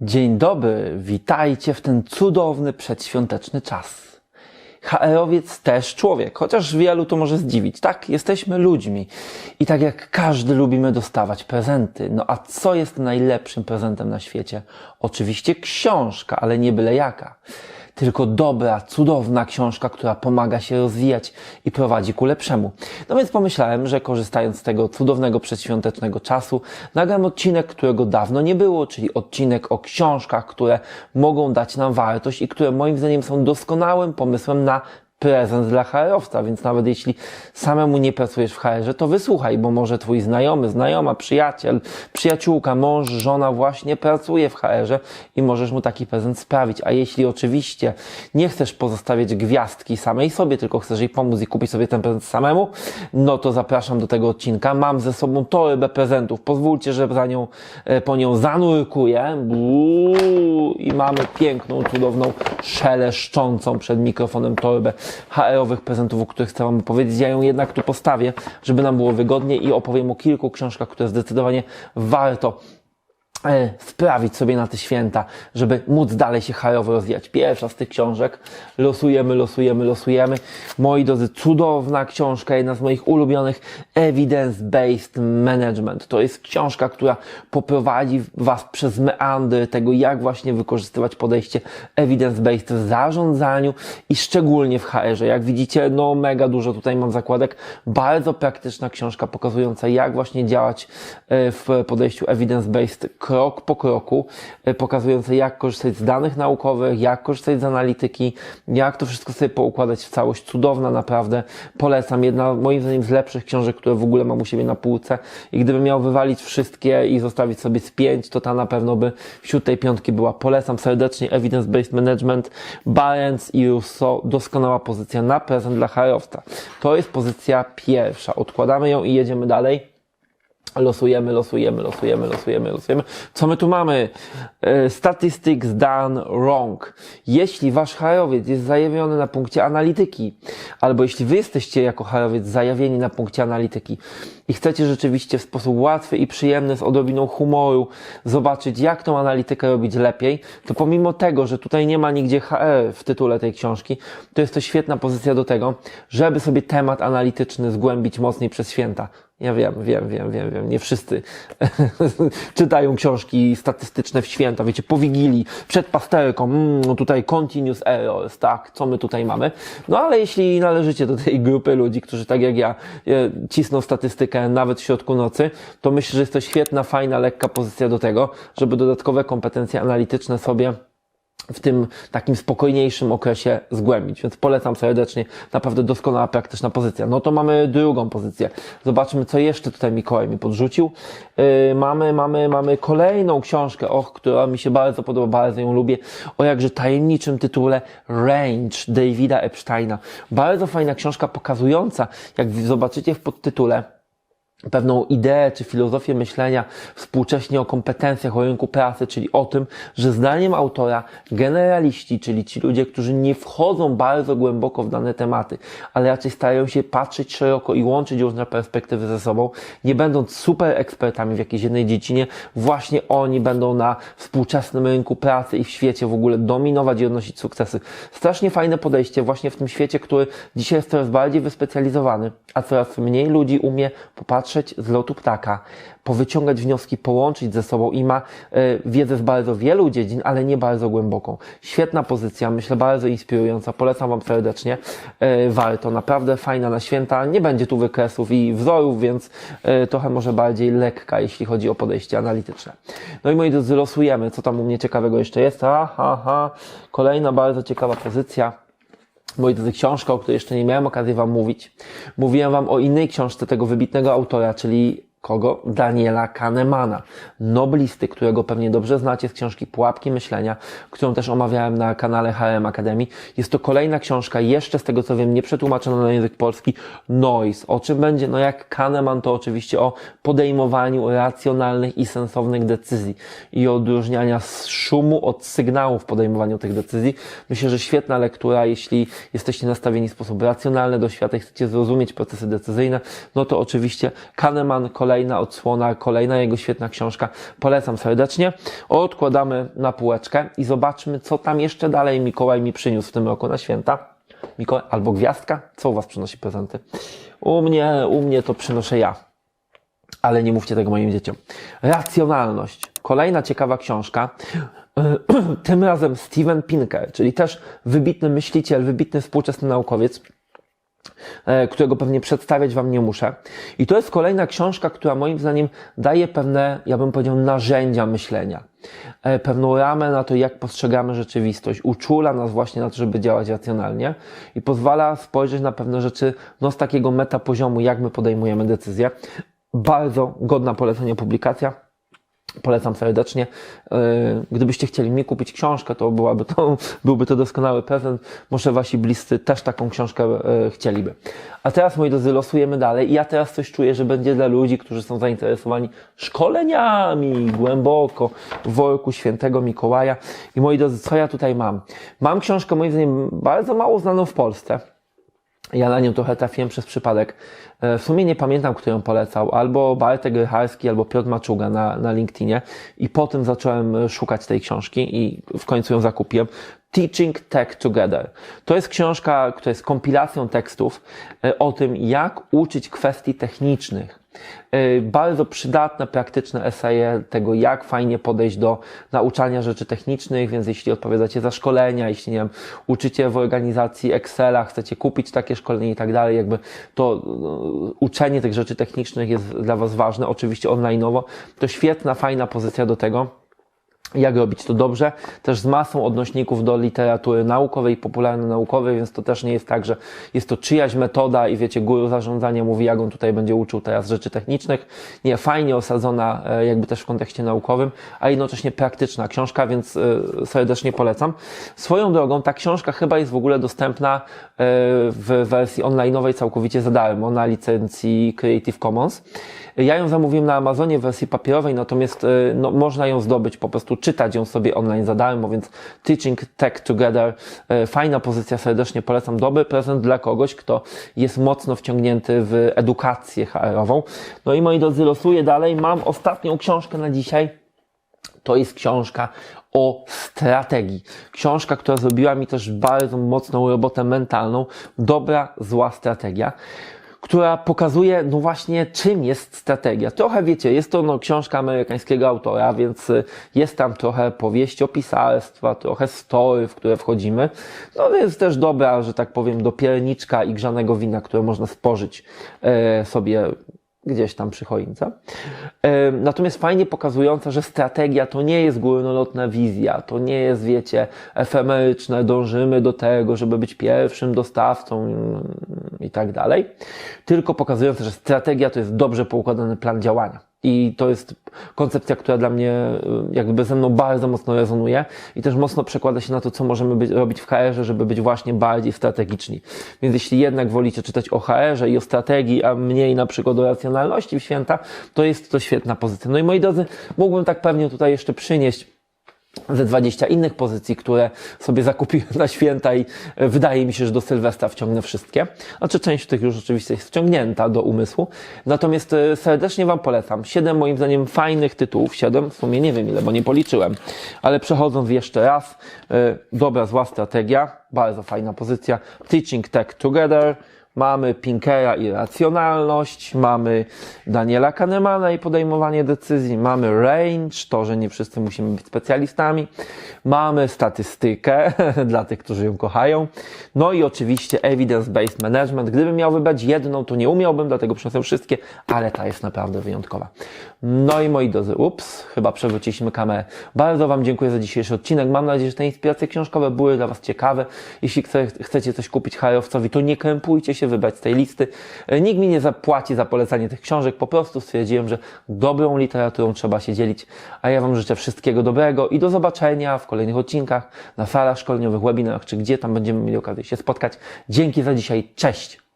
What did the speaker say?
Dzień dobry, witajcie w ten cudowny przedświąteczny czas. HR-owiec też człowiek, chociaż wielu to może zdziwić. Tak, jesteśmy ludźmi i tak jak każdy lubimy dostawać prezenty. No a co jest najlepszym prezentem na świecie? Oczywiście książka, ale nie byle jaka. Tylko dobra, cudowna książka, która pomaga się rozwijać i prowadzi ku lepszemu. No więc pomyślałem, że korzystając z tego cudownego przedświątecznego czasu, nagram odcinek, którego dawno nie było, czyli odcinek o książkach, które mogą dać nam wartość i które moim zdaniem są doskonałym pomysłem na prezent dla HR-owca, więc nawet jeśli samemu nie pracujesz w HR-ze, to wysłuchaj, bo może twój znajomy, znajoma, przyjaciel, przyjaciółka, mąż, żona właśnie pracuje w HR-ze i możesz mu taki prezent sprawić. A jeśli oczywiście nie chcesz pozostawiać gwiazdki samej sobie, tylko chcesz jej pomóc i kupić sobie ten prezent samemu, no to zapraszam do tego odcinka. Mam ze sobą torbę prezentów. Pozwólcie, że za nią, e, po nią zanurkuję. Buuu. I mamy piękną, cudowną, szeleszczącą przed mikrofonem torbę HR-owych prezentów, o których chcę Wam opowiedzieć. Ja ją jednak tu postawię, żeby nam było wygodnie i opowiem o kilku książkach, które zdecydowanie warto e, sprawić sobie na te święta, żeby móc dalej się harowo rozwijać. Pierwsza z tych książek, losujemy, losujemy, losujemy. Moi drodzy, cudowna książka, jedna z moich ulubionych, Evidence-Based Management. To jest książka, która poprowadzi Was przez meandry tego, jak właśnie wykorzystywać podejście evidence-based w zarządzaniu i szczególnie w HR-ze. Jak widzicie, no mega dużo tutaj mam zakładek. Bardzo praktyczna książka pokazująca, jak właśnie działać e, w podejściu evidence-based krok po kroku, e, pokazujące jak korzystać z danych naukowych, jak korzystać z analityki, jak to wszystko sobie poukładać w całość. Cudowna, naprawdę. Polecam. Jedna moim zdaniem z lepszych książek, które w ogóle mam u siebie na półce. I gdybym miał wywalić wszystkie i zostawić sobie z pięć, to ta na pewno by wśród tej piątki była. Polecam serdecznie Evidence-Based Management, Barents i Russo. Doskonała pozycja na prezent dla harowca. To jest pozycja pierwsza. Odkładamy ją i jedziemy dalej. Losujemy, losujemy, losujemy, losujemy, losujemy. Co my tu mamy? E, Statistics done wrong. Jeśli wasz harowiec jest zajawiony na punkcie analityki, albo jeśli wy jesteście jako harowiec zajawieni na punkcie analityki i chcecie rzeczywiście w sposób łatwy i przyjemny, z odrobiną humoru zobaczyć, jak tą analitykę robić lepiej, to pomimo tego, że tutaj nie ma nigdzie HR w tytule tej książki, to jest to świetna pozycja do tego, żeby sobie temat analityczny zgłębić mocniej przez święta. Ja wiem, wiem, wiem, wiem, wiem. Nie wszyscy czytają książki statystyczne w święta, wiecie, po Wigilii, przed pasterką, mm, no tutaj continuous errors, tak, co my tutaj mamy. No ale jeśli należycie do tej grupy ludzi, którzy tak jak ja e, cisną statystykę nawet w środku nocy, to myślę, że jest to świetna, fajna, lekka pozycja do tego, żeby dodatkowe kompetencje analityczne sobie w tym takim spokojniejszym okresie zgłębić. Więc polecam serdecznie, naprawdę doskonała, praktyczna pozycja. No to mamy drugą pozycję. Zobaczmy, co jeszcze tutaj Mikołaj mi podrzucił. Yy, mamy, mamy, mamy kolejną książkę, och, która mi się bardzo podoba, bardzo ją lubię, o jakże tajemniczym tytule Range Davida Epsteina. Bardzo fajna książka pokazująca, jak zobaczycie w podtytule, pewną ideę czy filozofię myślenia współcześnie o kompetencjach, o rynku pracy, czyli o tym, że zdaniem autora generaliści, czyli ci ludzie, którzy nie wchodzą bardzo głęboko w dane tematy, ale raczej starają się patrzeć szeroko i łączyć różne perspektywy ze sobą, nie będąc super ekspertami w jakiejś jednej dziedzinie, właśnie oni będą na współczesnym rynku pracy i w świecie w ogóle dominować i odnosić sukcesy. Strasznie fajne podejście właśnie w tym świecie, który dzisiaj jest coraz bardziej wyspecjalizowany, a coraz mniej ludzi umie popatrzeć z lotu ptaka, powyciągać wnioski, połączyć ze sobą i ma e, wiedzę z bardzo wielu dziedzin, ale nie bardzo głęboką. Świetna pozycja, myślę bardzo inspirująca, polecam Wam serdecznie. E, warto, naprawdę fajna na święta. Nie będzie tu wykresów i wzorów, więc e, trochę może bardziej lekka, jeśli chodzi o podejście analityczne. No i moi drodzy, losujemy, co tam u mnie ciekawego jeszcze jest. Aha, aha. kolejna bardzo ciekawa pozycja moi drodzy, książka, o której jeszcze nie miałem okazji Wam mówić. Mówiłem Wam o innej książce tego wybitnego autora, czyli kogo? Daniela Kahnemana, noblisty, którego pewnie dobrze znacie z książki Pułapki Myślenia, którą też omawiałem na kanale HM Academy. Jest to kolejna książka, jeszcze z tego co wiem, nie przetłumaczona na język polski, Noise. O czym będzie? No jak Kahneman to oczywiście o podejmowaniu racjonalnych i sensownych decyzji i odróżniania szumu od sygnału w podejmowaniu tych decyzji. Myślę, że świetna lektura, jeśli jesteście nastawieni w sposób racjonalny do świata i chcecie zrozumieć procesy decyzyjne, no to oczywiście Kahneman, kolejny kolejna odsłona, kolejna jego świetna książka. Polecam serdecznie. Odkładamy na półeczkę i zobaczmy, co tam jeszcze dalej Mikołaj mi przyniósł w tym roku na święta. Mikołaj, albo gwiazdka? Co u Was przynosi prezenty? U mnie, u mnie to przynoszę ja. Ale nie mówcie tego moim dzieciom. Racjonalność. Kolejna ciekawa książka. Tym razem Steven Pinker, czyli też wybitny myśliciel, wybitny współczesny naukowiec którego pewnie przedstawiać Wam nie muszę. I to jest kolejna książka, która moim zdaniem daje pewne, ja bym powiedział, narzędzia myślenia. E, Pewną ramę na to, jak postrzegamy rzeczywistość. Uczula nas właśnie na to, żeby działać racjonalnie i pozwala spojrzeć na pewne rzeczy no, z takiego metapoziomu, jak my podejmujemy decyzje. Bardzo godna polecenia publikacja. Polecam serdecznie. Yy, Gdybyście chcieli mi kupić książkę, to, byłaby to byłby to doskonały prezent. Może wasi bliscy też taką książkę yy, chcieliby. A teraz, moi drodzy, losujemy dalej. I ja teraz coś czuję, że będzie dla ludzi, którzy są zainteresowani szkoleniami głęboko w worku świętego Mikołaja. I moi drodzy, co ja tutaj mam? Mam książkę, moim zdaniem, bardzo mało znaną w Polsce. Ja na nią trochę trafiłem przez przypadek. E, W sumie nie pamiętam, kto ją polecał. Albo Bartek Rycharski, albo Piotr Maczuga na, na LinkedInie. I potem zacząłem e, szukać tej książki i w końcu ją zakupiłem. Teaching Tech Together. To jest książka, która jest kompilacją tekstów e, o tym, jak uczyć kwestii technicznych. E, Bardzo przydatne, praktyczne eseje tego, jak fajnie podejść do nauczania rzeczy technicznych, więc jeśli odpowiadacie za szkolenia, jeśli nie wiem, uczycie w organizacji Excela, chcecie kupić takie szkolenie i tak dalej, jakby to no, uczenie tych rzeczy technicznych jest dla Was ważne, oczywiście online'owo, to świetna, fajna pozycja do tego jak robić to dobrze, też z masą odnośników do literatury naukowej, popularno-naukowej, więc to też nie jest tak, że jest to czyjaś metoda i wiecie, guru zarządzania mówi, jak on tutaj będzie uczył teraz rzeczy technicznych. Nie, fajnie osadzona e, jakby też w kontekście naukowym, a jednocześnie praktyczna książka, więc e, serdecznie polecam. Swoją drogą, ta książka chyba jest w ogóle dostępna e, w wersji online'owej całkowicie za darmo na licencji Creative Commons. Ja ją zamówiłem na Amazonie w wersji papierowej, natomiast no, można ją zdobyć, po prostu czytać ją sobie online za darmo, więc Teaching Tech Together, e, fajna pozycja, serdecznie polecam. Dobry prezent dla kogoś, kto jest mocno wciągnięty w edukację HR-ową. No i moi drodzy, losuję dalej. Mam ostatnią książkę na dzisiaj. To jest książka o strategii. Książka, która zrobiła mi też bardzo mocną robotę mentalną. Dobra, zła strategia która pokazuje, no właśnie, czym jest strategia. Trochę wiecie, jest to no, książka amerykańskiego autora, więc y, jest tam trochę powieściopisarstwa, trochę story, w które wchodzimy. No to jest też dobra, że tak powiem, do pierniczka i grzanego wina, które można spożyć e, sobie gdzieś tam przy choince. Natomiast fajnie pokazująca, że strategia to nie jest górnolotna wizja, to nie jest, wiecie, efemeryczne, dążymy do tego, żeby być pierwszym dostawcą i tak dalej, tylko pokazująca, że strategia to jest dobrze poukładany plan działania. I to jest koncepcja, która dla mnie y, jakby ze mną bardzo mocno rezonuje i też mocno przekłada się na to, co możemy być, robić w HR-ze, żeby być właśnie bardziej strategiczni. Więc jeśli jednak wolicie czytać o HR-ze i o strategii, a mniej na przykład o racjonalności w święta, to jest to świetna pozycja. No i moi drodzy, mógłbym tak pewnie tutaj jeszcze przynieść ze 20 innych pozycji, które sobie zakupiłem na święta i e, wydaje mi się, że do Sylwestra wciągnę wszystkie. Znaczy część tych już oczywiście jest wciągnięta do umysłu. Natomiast e, serdecznie Wam polecam. Siedem moim zdaniem fajnych tytułów. Siedem, w sumie nie wiem ile, bo nie policzyłem. Ale przechodząc jeszcze raz. e, Dobra, zła strategia. Bardzo fajna pozycja. Teaching Tech Together. Mamy Pinkera i racjonalność, mamy Daniela Kahnemana i podejmowanie decyzji, mamy range, to, że nie wszyscy musimy być specjalistami, mamy statystykę dla tych, którzy ją kochają, no i oczywiście evidence-based management. Gdybym miał wybrać jedną, to nie umiałbym, dlatego przyniosłem wszystkie, ale ta jest naprawdę wyjątkowa. No i moi drodzy, ups, chyba przewróciliśmy kamerę. Bardzo Wam dziękuję za dzisiejszy odcinek. Mam nadzieję, że te inspiracje książkowe były dla Was ciekawe. Jeśli chce, chcecie coś kupić HR-owcowi, to nie krępujcie się wybrać z tej listy. E, Nikt mi nie zapłaci za polecanie tych książek. Po prostu stwierdziłem, że dobrą literaturą trzeba się dzielić. A ja Wam życzę wszystkiego dobrego i do zobaczenia w kolejnych odcinkach, na salach szkoleniowych, webinarach, czy gdzie tam będziemy mieli okazję się spotkać. Dzięki za dzisiaj. Cześć!